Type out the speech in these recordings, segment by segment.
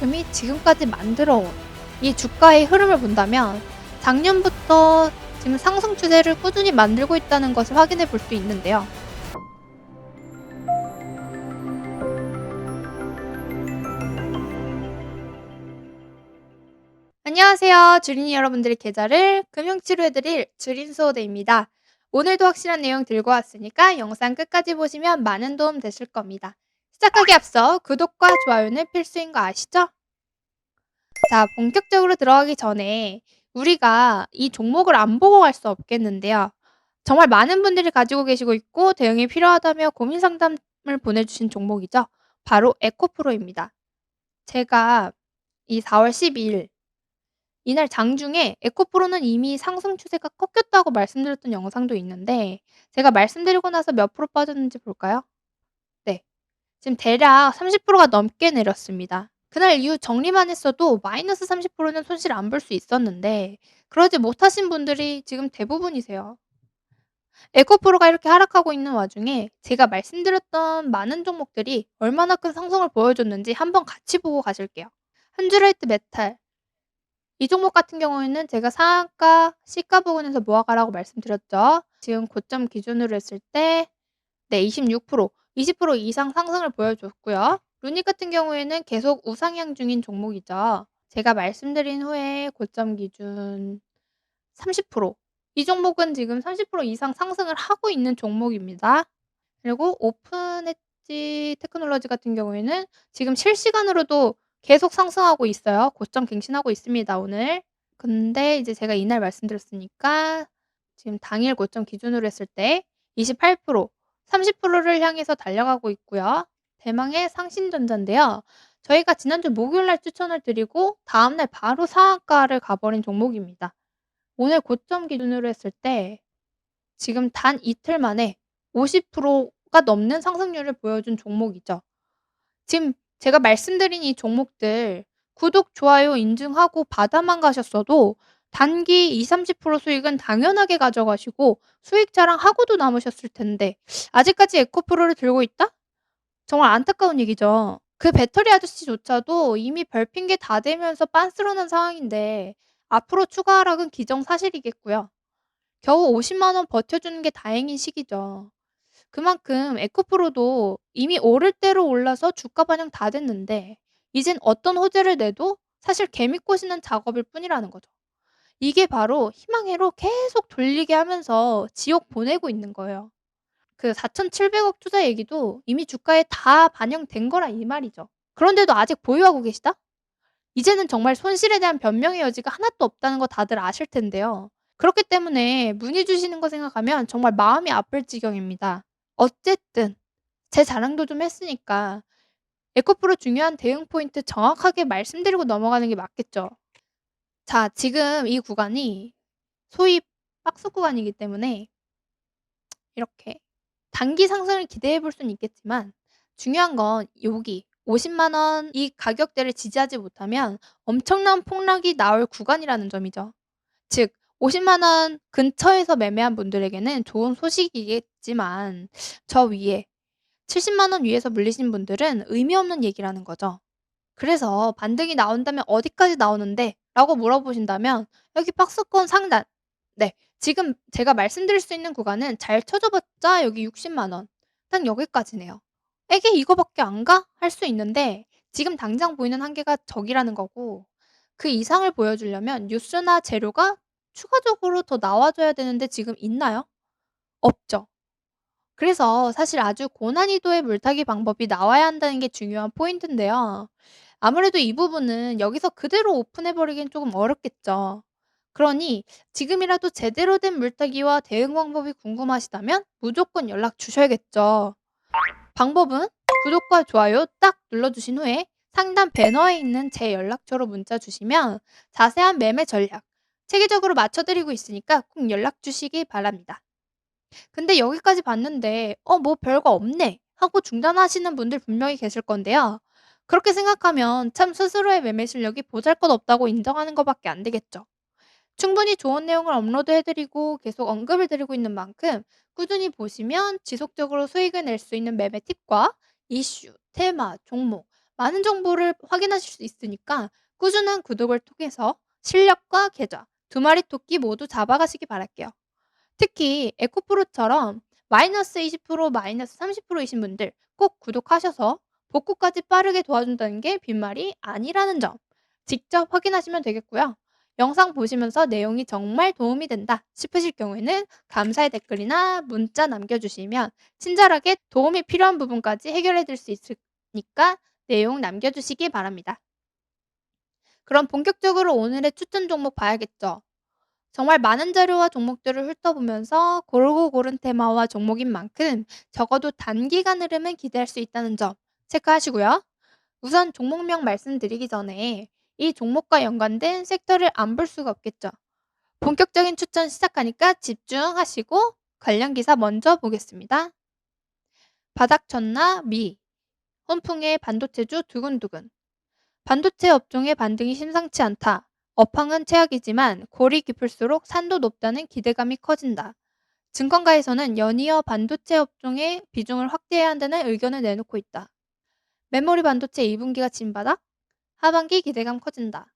금이 지금까지 만들어온 이 주가의 흐름을 본다면 작년부터 지금 상승 추세를 꾸준히 만들고 있다는 것을 확인해 볼 수 있는데요. 안녕하세요. 주린이 여러분들의 계좌를 금융 치료해드릴 주린 수호대입니다. 오늘도 확실한 내용 들고 왔으니까 영상 끝까지 보시면 많은 도움 되실 겁니다. 시작하기 앞서 구독과 좋아요는 필수인 거 아시죠? 자, 본격적으로 들어가기 전에 우리가 이 종목을 안 보고 갈 수 없겠는데요. 정말 많은 분들이 가지고 계시고 있고 대응이 필요하다며 고민 상담을 보내주신 종목이죠. 바로 에코프로입니다. 제가 이 4월 12일 이날 장중에 에코프로는 이미 상승 추세가 꺾였다고 말씀드렸던 영상도 있는데 제가 말씀드리고 나서 몇 프로 빠졌는지 볼까요? 네. 지금 대략 30%가 넘게 내렸습니다. 그날 이후 정리만 했어도 마이너스 30%는 손실 안 볼 수 있었는데 그러지 못하신 분들이 지금 대부분이세요. 에코프로가 이렇게 하락하고 있는 와중에 제가 말씀드렸던 많은 종목들이 얼마나 큰 상승을 보여줬는지 한번 같이 보고 가실게요. 한주레이트 메탈 이 종목 같은 경우에는 제가 상한가, 시가 부근에서 모아가라고 말씀드렸죠. 지금 고점 기준으로 했을 때 네, 26%, 20% 이상 상승을 보여줬고요. 루닉 같은 경우에는 계속 우상향 중인 종목이죠. 제가 말씀드린 후에 고점 기준 30%. 이 종목은 지금 30% 이상 상승을 하고 있는 종목입니다. 그리고 오픈 엣지 테크놀로지 같은 경우에는 지금 실시간으로도 계속 상승하고 있어요. 고점 갱신하고 있습니다, 오늘. 근데 이제 제가 이날 말씀드렸으니까 지금 당일 고점 기준으로 했을 때 28%, 30%를 향해서 달려가고 있고요. 대망의 상신전자인데요. 저희가 지난주 목요일 날 추천을 드리고 다음 날 바로 상한가를 가버린 종목입니다. 오늘 고점 기준으로 했을 때 지금 단 이틀 만에 50%가 넘는 상승률을 보여준 종목이죠. 지금 제가 말씀드린 이 종목들 구독, 좋아요 인증하고 받아만 가셨어도 단기 20-30% 수익은 당연하게 가져가시고 수익 자랑하고도 남으셨을 텐데 아직까지 에코프로를 들고 있다? 정말 안타까운 얘기죠. 그 배터리 아저씨조차도 이미 별 핑계 다 대면서 빤스러는 상황인데 앞으로 추가 하락은 기정사실이겠고요. 겨우 50만 원 버텨주는 게 다행인 시기죠. 그만큼 에코프로도 이미 오를 대로 올라서 주가 반영 다 됐는데 이젠 어떤 호재를 내도 사실 개미 꼬시는 작업일 뿐이라는 거죠. 이게 바로 희망회로 계속 돌리게 하면서 지옥 보내고 있는 거예요. 그 4,700억 투자 얘기도 이미 주가에 다 반영된 거라 이 말이죠. 그런데도 아직 보유하고 계시다? 이제는 정말 손실에 대한 변명의 여지가 하나도 없다는 거 다들 아실 텐데요. 그렇기 때문에 문의 주시는 거 생각하면 정말 마음이 아플 지경입니다. 어쨌든 제 자랑도 좀 했으니까 에코프로 중요한 대응 포인트 정확하게 말씀드리고 넘어가는 게 맞겠죠. 자, 지금 이 구간이 소위 박스 구간이기 때문에 이렇게 단기 상승을 기대해 볼 수는 있겠지만 중요한 건 여기 50만 원 이 가격대를 지지하지 못하면 엄청난 폭락이 나올 구간이라는 점이죠. 즉 50만 원 근처에서 매매한 분들에게는 좋은 소식이겠지만 저 위에 70만 원 위에서 물리신 분들은 의미 없는 얘기라는 거죠. 그래서 반등이 나온다면 어디까지 나오는데? 라고 물어보신다면 여기 박스권 상단. 네. 지금 제가 말씀드릴 수 있는 구간은 잘 쳐줘봤자 여기 60만 원. 딱 여기까지네요. 에게 이거밖에 안 가? 할 수 있는데 지금 당장 보이는 한계가 저기라는 거고 그 이상을 보여주려면 뉴스나 재료가 추가적으로 더 나와줘야 되는데 지금 있나요? 없죠. 그래서 사실 아주 고난이도의 물타기 방법이 나와야 한다는 게 중요한 포인트인데요. 아무래도 이 부분은 여기서 그대로 오픈해 버리긴 조금 어렵겠죠. 그러니 지금이라도 제대로 된 물타기와 대응 방법이 궁금하시다면 무조건 연락 주셔야겠죠. 방법은 구독과 좋아요 딱 눌러주신 후에 상단 배너에 있는 제 연락처로 문자 주시면 자세한 매매 전략 체계적으로 맞춰드리고 있으니까 꼭 연락 주시기 바랍니다. 근데 여기까지 봤는데 '어 뭐 별거 없네.' 하고 중단하시는 분들 분명히 계실 건데요. 그렇게 생각하면 참 스스로의 매매 실력이 보잘것없다고 인정하는 것밖에 안 되겠죠. 충분히 좋은 내용을 업로드해 드리고 계속 언급을 드리고 있는 만큼 꾸준히 보시면 지속적으로 수익을 낼 수 있는 매매 팁과 이슈, 테마, 종목 많은 정보를 확인하실 수 있으니까 꾸준한 구독을 통해서 실력과 계좌 두 마리 토끼 모두 잡아가시기 바랄게요. 특히 에코프로처럼 마이너스 20% 마이너스 30%이신 분들 꼭 구독하셔서 복구까지 빠르게 도와준다는 게 빈말이 아니라는 점 직접 확인하시면 되겠고요. 영상 보시면서 내용이 정말 도움이 된다 싶으실 경우에는 감사의 댓글이나 문자 남겨주시면 친절하게 도움이 필요한 부분까지 해결해 드릴 수 있으니까 내용 남겨주시기 바랍니다. 그럼 본격적으로 오늘의 추천 종목 봐야겠죠? 정말 많은 자료와 종목들을 훑어보면서 고르고 고른 테마와 종목인 만큼 적어도 단기간 흐름은 기대할 수 있다는 점 체크하시고요. 우선 종목명 말씀드리기 전에 이 종목과 연관된 섹터를 안 볼 수가 없겠죠. 본격적인 추천 시작하니까 집중하시고 관련 기사 먼저 보겠습니다. 바닥 쳤나 미 훈풍의 반도체주 두근두근 반도체 업종의 반등이 심상치 않다. 업황은 최악이지만 골이 깊을수록 산도 높다는 기대감이 커진다. 증권가에서는 연이어 반도체 업종의 비중을 확대해야 한다는 의견을 내놓고 있다. 메모리 반도체 2분기가 진바닥? 하반기 기대감 커진다.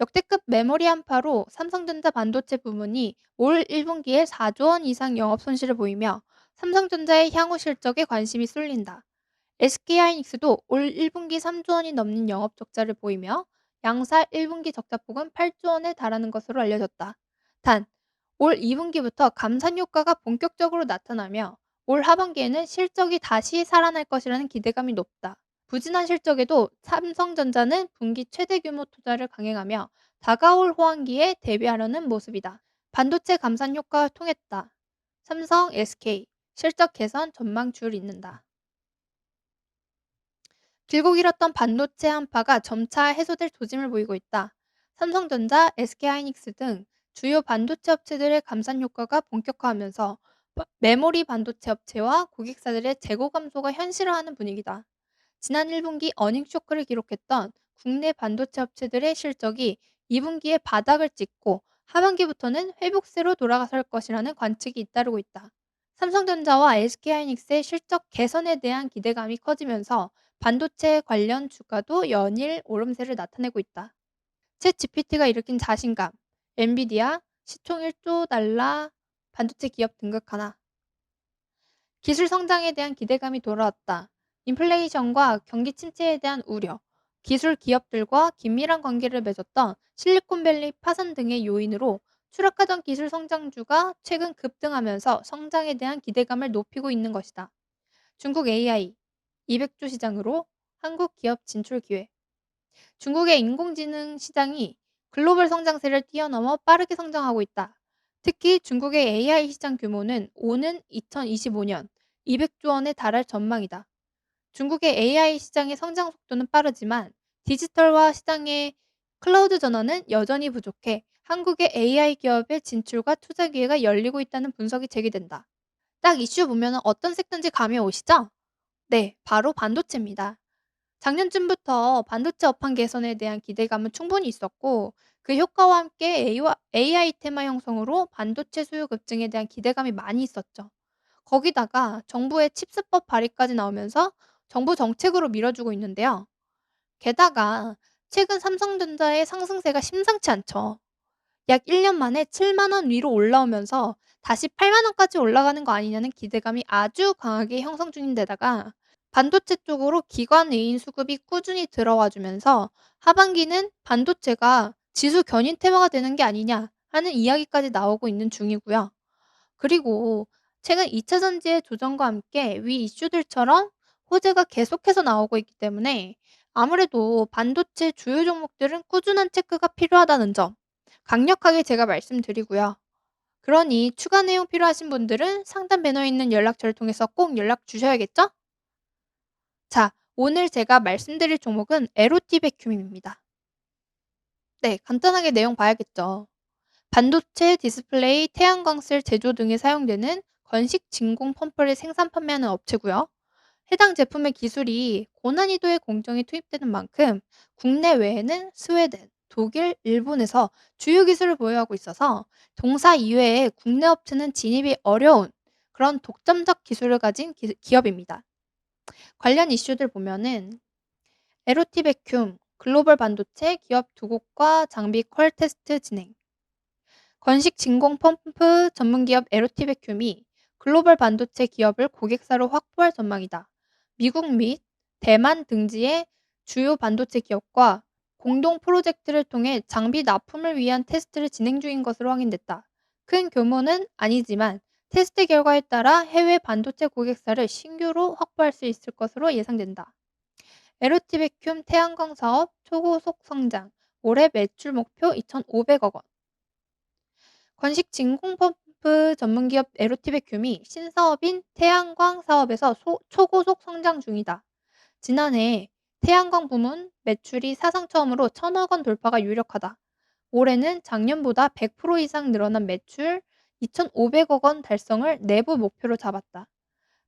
역대급 메모리 한파로 삼성전자 반도체 부문이 올 1분기에 4조 원 이상 영업 손실을 보이며 삼성전자의 향후 실적에 관심이 쏠린다. SK하이닉스도 올 1분기 3조 원이 넘는 영업 적자를 보이며 양사 1분기 적자폭은 8조 원에 달하는 것으로 알려졌다. 단, 올 2분기부터 감산 효과가 본격적으로 나타나며 올 하반기에는 실적이 다시 살아날 것이라는 기대감이 높다. 부진한 실적에도 삼성전자는 분기 최대 규모 투자를 강행하며 다가올 호황기에 대비하려는 모습이다. 반도체 감산 효과가 통했다. 삼성, SK 실적 개선 전망 줄 잇는다. 길고 길었던 반도체 한파가 점차 해소될 조짐을 보이고 있다. 삼성전자, SK하이닉스 등 주요 반도체 업체들의 감산 효과가 본격화하면서 메모리 반도체 업체와 고객사들의 재고 감소가 현실화하는 분위기다. 지난 1분기 어닝 쇼크를 기록했던 국내 반도체 업체들의 실적이 2분기에 바닥을 찍고 하반기부터는 회복세로 돌아설 것이라는 관측이 잇따르고 있다. 삼성전자와 SK하이닉스의 실적 개선에 대한 기대감이 커지면서 반도체 관련 주가도 연일 오름세를 나타내고 있다. 챗 GPT가 일으킨 자신감, 엔비디아 시총 1조 달러 반도체 기업 등극 하나. 기술 성장에 대한 기대감이 돌아왔다. 인플레이션과 경기 침체에 대한 우려, 기술 기업들과 긴밀한 관계를 맺었던 실리콘밸리 파산 등의 요인으로 추락하던 기술 성장주가 최근 급등하면서 성장에 대한 기대감을 높이고 있는 것이다. 중국 AI 200조 시장으로 한국 기업 진출 기회. 중국의 인공지능 시장이 글로벌 성장세를 뛰어넘어 빠르게 성장하고 있다. 특히 중국의 AI 시장 규모는 오는 2025년 200조 원에 달할 전망이다. 중국의 AI 시장의 성장 속도는 빠르지만 디지털화 시장의 클라우드 전환은 여전히 부족해 한국의 AI 기업의 진출과 투자 기회가 열리고 있다는 분석이 제기된다. 딱 이슈 보면 어떤 섹터인지 감이 오시죠? 네, 바로 반도체입니다. 작년쯤부터 반도체 업황 개선에 대한 기대감은 충분히 있었고 그 효과와 함께 AI 테마 형성으로 반도체 수요 급증에 대한 기대감이 많이 있었죠. 거기다가 정부의 칩스법 발의까지 나오면서 정부 정책으로 밀어주고 있는데요. 게다가 최근 삼성전자의 상승세가 심상치 않죠. 약 1년 만에 7만 원 위로 올라오면서 다시 8만 원까지 올라가는 거 아니냐는 기대감이 아주 강하게 형성 중인 데다가 반도체 쪽으로 기관 외인 수급이 꾸준히 들어와 주면서 하반기는 반도체가 지수 견인 테마가 되는 게 아니냐 하는 이야기까지 나오고 있는 중이고요. 그리고 최근 2차 전지의 조정과 함께 위 이슈들처럼 호재가 계속해서 나오고 있기 때문에 아무래도 반도체 주요 종목들은 꾸준한 체크가 필요하다는 점 강력하게 제가 말씀드리고요. 그러니 추가 내용 필요하신 분들은 상단 배너에 있는 연락처를 통해서 꼭 연락 주셔야겠죠? 자, 오늘 제가 말씀드릴 종목은 에로티 베큐민입니다. 네, 간단하게 내용 봐야겠죠. 반도체, 디스플레이, 태양광셀 제조 등에 사용되는 건식 진공 펌프를 생산 판매하는 업체고요. 해당 제품의 기술이 고난이도의 공정에 투입되는 만큼 국내 외에는 스웨덴, 독일, 일본에서 주요 기술을 보유하고 있어서 동사 이외에 국내 업체는 진입이 어려운 그런 독점적 기술을 가진 기, 기업입니다. 관련 이슈들 보면은 에로티 베큐움, 글로벌 반도체 기업 두 곳과 장비 퀄 테스트 진행. 건식 진공 펌프 전문 기업 에로티 베큐움이 글로벌 반도체 기업을 고객사로 확보할 전망이다. 미국 및 대만 등지의 주요 반도체 기업과 공동 프로젝트를 통해 장비 납품을 위한 테스트를 진행 중인 것으로 확인됐다. 큰 규모는 아니지만 테스트 결과에 따라 해외 반도체 고객사를 신규로 확보할 수 있을 것으로 예상된다. 에로티 베큐움 태양광 사업 초고속 성장, 올해 매출 목표 2,500억 원. 건식 진공 펌프 전문 기업 에로티 베큐움이 신사업인 태양광 사업에서 소- 초고속 성장 중이다. 지난해 태양광 부문 매출이 사상 처음으로 천억 원 돌파가 유력하다. 올해는 작년보다 100% 이상 늘어난 매출 2,500억 원 달성을 내부 목표로 잡았다.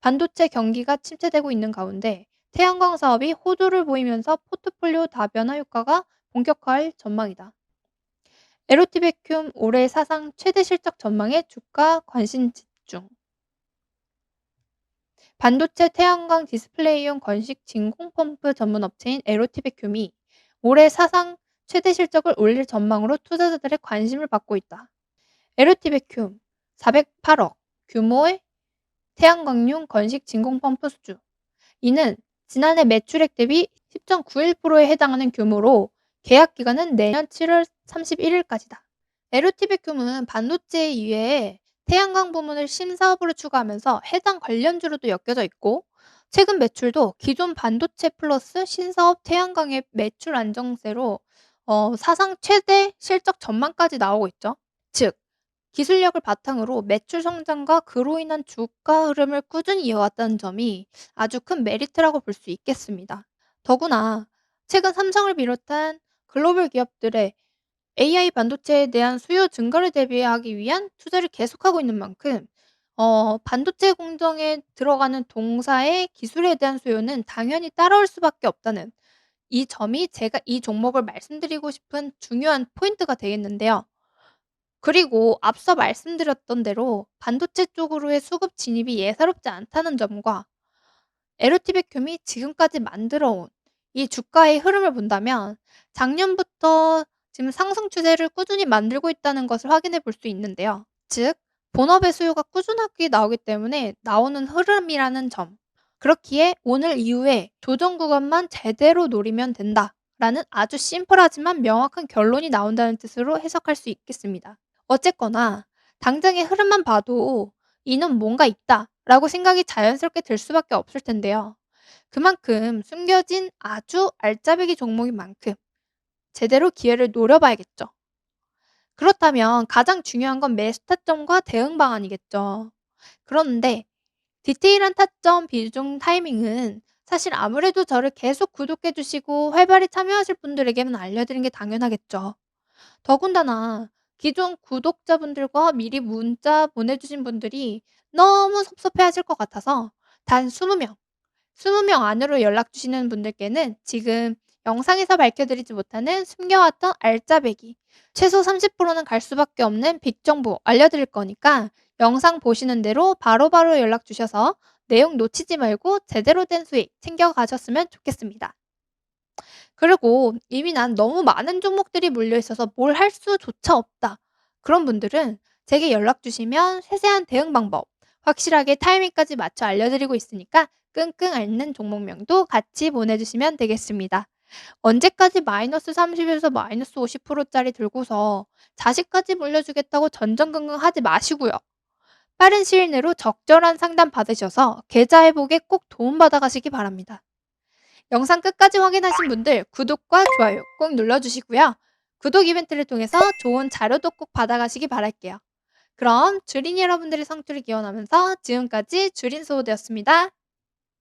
반도체 경기가 침체되고 있는 가운데 태양광 사업이 호조를 보이면서 포트폴리오 다변화 효과가 본격화할 전망이다. 에로티 베큐움 올해 사상 최대 실적 전망에 주가 관심 집중. 반도체 태양광 디스플레이용 건식 진공 펌프 전문 업체인 에로티 베큐움이 올해 사상 최대 실적을 올릴 전망으로 투자자들의 관심을 받고 있다. 에로티 베큐움 408억 규모의 태양광용 건식 진공 펌프 수주. 이는 지난해 매출액 대비 10.91%에 해당하는 규모로 계약 기간은 내년 7월 31일까지다. 에로티 베큐움은 반도체 이외에 태양광 부문을 신사업으로 추가하면서 해당 관련주로도 엮여져 있고 최근 매출도 기존 반도체 플러스 신사업 태양광의 매출 안정세로 어, 사상 최대 실적 전망까지 나오고 있죠. 즉 기술력을 바탕으로 매출 성장과 그로 인한 주가 흐름을 꾸준히 이어왔다는 점이 아주 큰 메리트라고 볼 수 있겠습니다. 더구나 최근 삼성을 비롯한 글로벌 기업들의 AI 반도체에 대한 수요 증가를 대비하기 위한 투자를 계속하고 있는 만큼 어 반도체 공정에 들어가는 동사의 기술에 대한 수요는 당연히 따라올 수밖에 없다는 이 점이 제가 이 종목을 말씀드리고 싶은 중요한 포인트가 되겠는데요. 그리고 앞서 말씀드렸던 대로 반도체 쪽으로의 수급 진입이 예사롭지 않다는 점과 에로티베큐이 지금까지 만들어 온 이 주가의 흐름을 본다면 작년부터 지금 상승 추세를 꾸준히 만들고 있다는 것을 확인해 볼 수 있는데요. 즉 본업의 수요가 꾸준하게 나오기 때문에 나오는 흐름이라는 점. 그렇기에 오늘 이후에 조정 구간만 제대로 노리면 된다 라는 아주 심플하지만 명확한 결론이 나온다는 뜻으로 해석할 수 있겠습니다. 어쨌거나 당장의 흐름만 봐도 '이는 뭔가 있다.'라고 생각이 자연스럽게 들 수밖에 없을 텐데요. 그만큼 숨겨진 아주 알짜배기 종목인 만큼 제대로 기회를 노려봐야겠죠. 그렇다면 가장 중요한 건 매수 타점과 대응 방안이겠죠. 그런데 디테일한 타점 비중 타이밍은 사실 아무래도 저를 계속 구독해 주시고 활발히 참여하실 분들에게는 알려드린 게 당연하겠죠. 더군다나 기존 구독자분들과 미리 문자 보내주신 분들이 너무 섭섭해하실 것 같아서 단 20명, 20명 안으로 연락 주시는 분들께는 지금 영상에서 밝혀드리지 못하는 숨겨왔던 알짜배기, 최소 30%는 갈 수밖에 없는 빅 정보 알려드릴 거니까 영상 보시는 대로 바로바로 연락 주셔서 내용 놓치지 말고 제대로 된 수익 챙겨가셨으면 좋겠습니다. 그리고 이미 난 너무 많은 종목들이 몰려 있어서 뭘 할 수조차 없다. 그런 분들은 제게 연락 주시면 세세한 대응 방법, 확실하게 타이밍까지 맞춰 알려드리고 있으니까 끙끙 앓는 종목명도 같이 보내주시면 되겠습니다. 언제까지 마이너스 30에서 마이너스 50%짜리 들고서 자식까지 물려주겠다고 전전긍긍 하지 마시고요. 빠른 시일 내로 적절한 상담 받으셔서 계좌 회복에 꼭 도움받아 가시기 바랍니다. 영상 끝까지 확인하신 분들 구독과 좋아요 꼭 눌러주시고요. 구독 이벤트를 통해서 좋은 자료도 꼭 받아가시기 바랄게요. 그럼 주린 여러분들의 성투를 기원하면서 지금까지 주린 소호되었습니다.